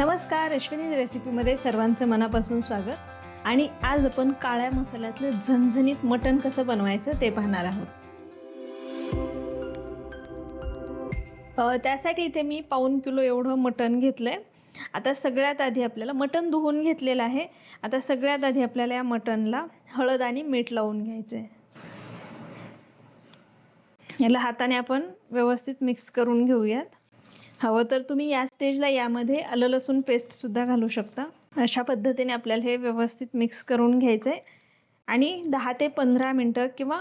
नमस्कार अश्विनी रेसिपीमध्ये सर्वांचं मनापासून स्वागत. आणि आज आपण काळ्या मसाल्यातलं झणझणीत मटण कसं बनवायचं ते पाहणार आहोत. त्यासाठी इथे मी पाऊन किलो एवढं मटण घेतलं आहे आता सगळ्यात आधी आपल्याला मटण धुवून घेतलेलं आहे. आता सगळ्यात आधी आपल्याला या मटणला हळद आणि मीठ लावून घ्यायचं आहे याला हाताने आपण व्यवस्थित मिक्स करून घेऊयात. हवं तर तुम्ही या स्टेजला यामध्ये आलं लसूण पेस्टसुद्धा घालू शकता. अशा पद्धतीने आपल्याला हे व्यवस्थित मिक्स करून घ्यायचं आहे आणि दहा ते पंधरा मिनटं किंवा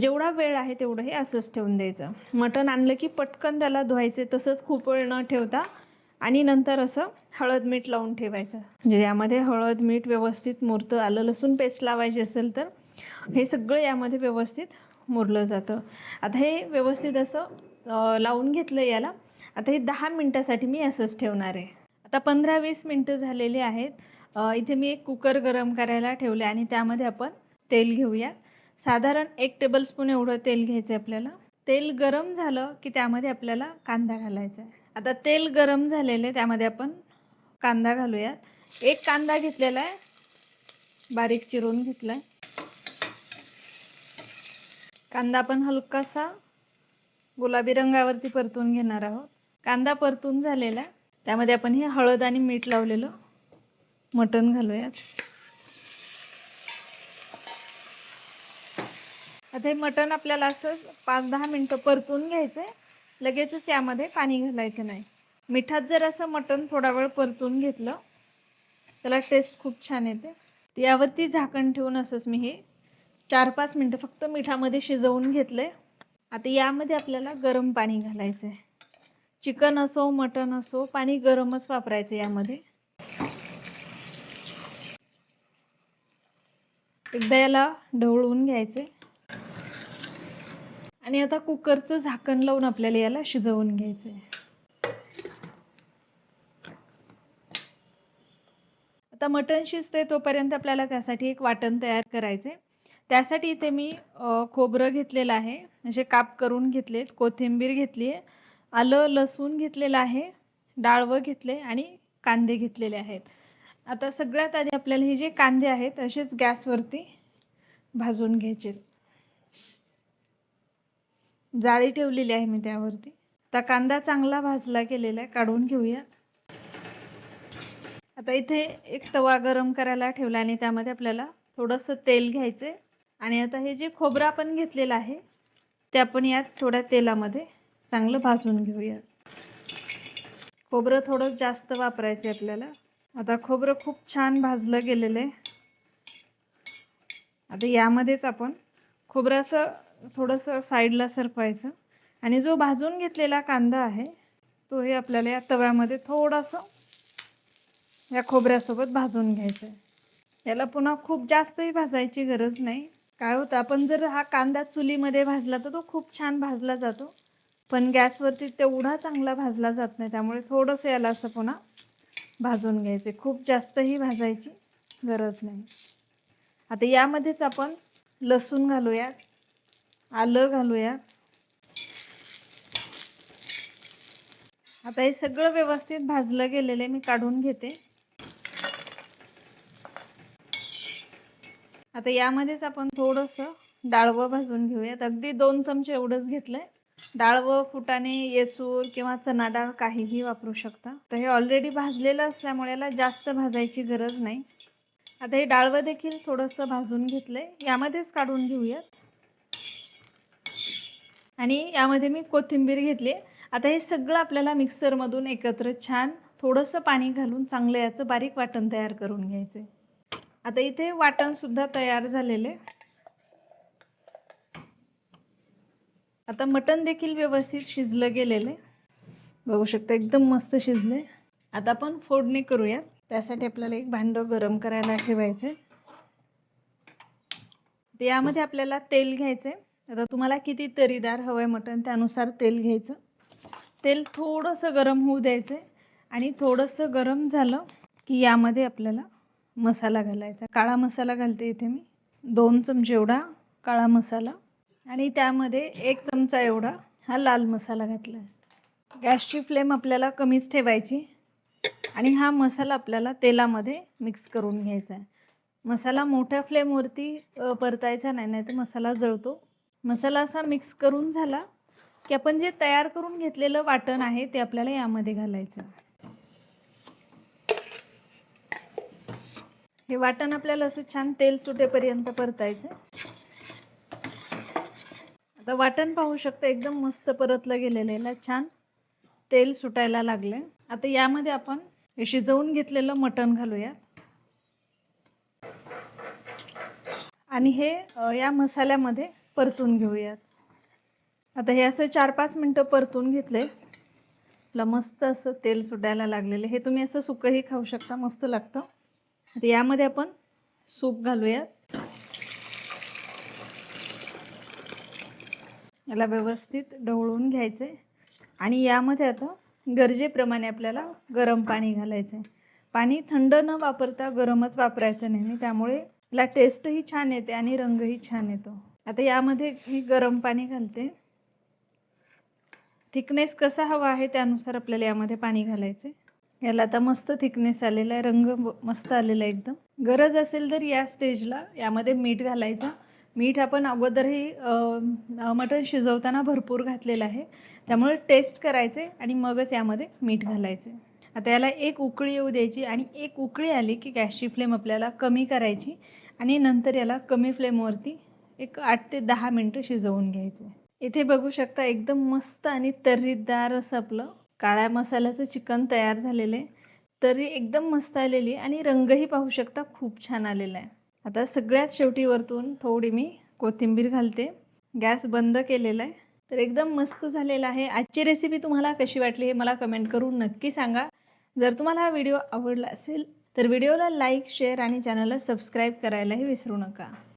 जेवढा वेळ आहे तेवढं हे असंच ठेवून द्यायचं. मटण आणलं की पटकन त्याला धुवायचे तसंच खूप वेळ न ठेवता. आणि नंतर असं हळद मीठ लावून ठेवायचं. म्हणजे यामध्ये हळद मीठ व्यवस्थित मुरतं आलं लसूण पेस्ट लावायची असेल तर हे सगळं यामध्ये व्यवस्थित मुरलं जातं. आता हे व्यवस्थित असं लावून घेतलं याला आता हे दहा मिनटासाठी मी असंच ठेवणार आहे. आता पंधरा वीस मिनटं झालेली आहेत. इथे मी एक कुकर गरम करायला ठेवले आणि त्यामध्ये आपण तेल घेऊया. साधारण एक टेबलस्पून एवढं तेल घ्यायचं आहे आपल्याला. तेल गरम झालं की त्यामध्ये आपल्याला कांदा घालायचा आहे आता तेल गरम झालेलं आहे त्यामध्ये आपण कांदा घालूयात. एक कांदा घेतलेला आहे बारीक चिरून घेतला आहे कांदा आपण हलकासा गुलाबी रंगावरती परतून घेणार आहोत. कांदा परतून झालेला. आहे त्यामध्ये आपण हे हळद आणि मीठ लावलेलं. मटण घालूयात. आता हे मटण आपल्याला असं पाच दहा मिनटं परतून घ्यायचं आहे लगेचच यामध्ये पाणी घालायचं नाही. मिठात जर असं मटण थोडा वेळ परतून घेतलं त्याला टेस्ट खूप छान येते. यावरती झाकण ठेवून असंच मी हे चार पाच मिनटं फक्त मिठामध्ये शिजवून घेतलं आहे आता यामध्ये आपल्याला गरम पाणी घालायचं आहे चिकन असो मटन असो पाणी गरमच वापरायचं यामध्ये. एकदा याला ढवळून घ्यायचे. आणि आता कुकरचं झाकण लावून आपल्याला याला शिजवून घ्यायचं. आता मटण शिजते तोपर्यंत आपल्याला त्यासाठी एक वाटण तयार करायचे. त्यासाठी इथे मी खोबरं घेतलेलं आहे. असे काप करून घेतलेत. कोथिंबीर घेतली आहे आलं लसूण घेतलेलं आहे डाळवं घेतले आणि कांदे घेतलेले आहेत. आता सगळ्यात आधी आपल्याला हे जे कांदे आहेत असेच गॅसवरती भाजून घ्यायचे. जाळी ठेवलेली आहे मी त्यावरती. आता कांदा चांगला भाजला गेलेला आहे काढून घेऊयात आता इथे एक तवा गरम करायला ठेवला आणि त्यामध्ये आपल्याला थोडंसं तेल घ्यायचं आणि आता हे जे खोबरं आपण घेतलेलं आहे ते आपण यात थोड्या तेलामध्ये चांगलं भाजून घेऊयात खोबरं थोडं जास्त वापरायचं आपल्याला. आता खोबरं खूप छान भाजलं गेलेलं आहे. आता यामध्येच आपण खोबरं असं थोडंसं साईडला सरपायचं आणि जो भाजून घेतलेला कांदा आहे तो हे आपल्याला या तव्यामध्ये थोडंसं या खोबऱ्यासोबत भाजून घ्यायचं आहे याला पुन्हा खूप जास्तही भाजायची गरज नाही. काय होतं आपण जर हा कांदा चुलीमध्ये भाजला तर तो खूप छान भाजला जातो. पण गॅसवरती तेवढा चांगला भाजला जात नाही त्यामुळे थोडंसं याला असं पुन्हा भाजून घ्यायचे. खूप जास्तही भाजायची गरज नाही. आता यामध्येच आपण लसूण घालूयात आलं घालूयात. आता हे सगळं व्यवस्थित भाजलं गेलेलं मी काढून घेते. आता यामध्येच आपण थोडंसं डाळवं भाजून घेऊयात. अगदी दोन चमचे एवढंच डाळ डाळवं फुटाणे येसूर किंवा चना डाळ काहीही वापरू शकता. तर हे ऑलरेडी भाजलेलं असल्यामुळे याला जास्त भाजायची गरज नाही. आता हे डाळवं देखील थोडंसं भाजून घेतलं आहे यामध्येच काढून घेऊयात. आणि यामध्ये मी कोथिंबीर घेतली आता हे सगळं आपल्याला मिक्सरमधून एकत्र छान थोडंसं पाणी घालून चांगलं याचं बारीक वाटण तयार करून घ्यायचं आहे आता इथे वाटणसुद्धा तयार झालेले आता मटण देखील व्यवस्थित शिजलं गेलेलं आहे. बघू शकता एकदम मस्त शिजले आता आपण फोडणी करूया. त्यासाठी आपल्याला एक भांडं गरम करायला ठेवायचं आहे यामध्ये आपल्याला तेल घ्यायचं आहे आता तुम्हाला किती तरीदार हवं आहे मटण त्यानुसार तेल घ्यायचं. तेल थोडंसं गरम होऊ द्यायचं आहे आणि थोडंसं गरम झालं की यामध्ये आपल्याला मसाला घालायचा. काळा मसाला घालते इथे मी. दोन चमचे एवढा काळा मसाला. आणि त्यामध्ये एक चमचा एवढा हा लाल मसाला घातला. आहे गॅसची फ्लेम आपल्याला कमीच ठेवायची आणि हा मसाला आपल्याला तेलामध्ये मिक्स करून घ्यायचा आहे. मसाला मोठ्या फ्लेमवरती परतायचा नाही नाही तर मसाला जळतो. मसाला असा मिक्स करून झाला की आपण जे तयार करून घेतलेलं वाटण आहे ते आपल्याला यामध्ये घालायचं. हे वाटण आपल्याला असं छान तेल सुटेपर्यंत परतायचं. आता वाटण पाहू शकता एकदम मस्त परतलं गेलेलं याला छान तेल सुटायला लागले आता यामध्ये आपण हे शिजवून घेतलेलं मटण घालूया. आणि हे या मसाल्यामध्ये परतून घेऊयात. आता हे असं चार पाच मिनटं परतून घेतले आपलं मस्त असं तेल सुटायला लागलेलं हे तुम्ही असं सुकंही खाऊ शकता मस्त लागतं. आता यामध्ये आपण सूप घालूयात. याला व्यवस्थित ढवळून घ्यायचे. आणि यामध्ये आता गरजेप्रमाणे आपल्याला गरम पाणी घालायचं आहे पाणी थंड न वापरता गरमच वापरायचं नेहमी त्यामुळे याला टेस्टही छान येते आणि रंगही छान येतो. आता यामध्ये मी गरम पाणी घालते. थिकनेस कसा हवा आहे त्यानुसार आपल्याला यामध्ये पाणी घालायचे याला आता मस्त थिकनेस आलेला आहे रंग मस्त आलेला आहे एकदम. गरज असेल तर या स्टेजला यामध्ये मीठ घालायचं. मीठ आपण अगोदरही मटण शिजवताना भरपूर घातलेलं आहे. त्यामुळे टेस्ट करायचे आणि मगच यामध्ये मीठ घालायचे. आता याला एक उकळी येऊ द्यायची आणि एक उकळी आली की गॅसची फ्लेम आपल्याला कमी करायची आणि नंतर याला कमी फ्लेमवरती एक आठ ते दहा मिनटं शिजवून घ्यायचे. इथे बघू शकता एकदम मस्त आणि तर्रीदार असं आपलं काळ्या मसाल्याचं चिकन तयार झालेलं आहे. तरी एकदम मस्त आलेली आणि रंगही पाहू शकता खूप छान आलेला आहे. आता सगळ्यात शेवटी वरतून थोडी मी कोथिंबीर घालते. गॅस बंद केलेला आहे तर एकदम मस्त झालेला आहे. आजची रेसिपी तुम्हाला कशी वाटली हे मला कमेंट करून नक्की सांगा. जर तुम्हाला हा व्हिडिओ आवडला असेल तर व्हिडिओला लाईक शेअर आणि चॅनलला सबस्क्राईब करायलाही विसरू नका.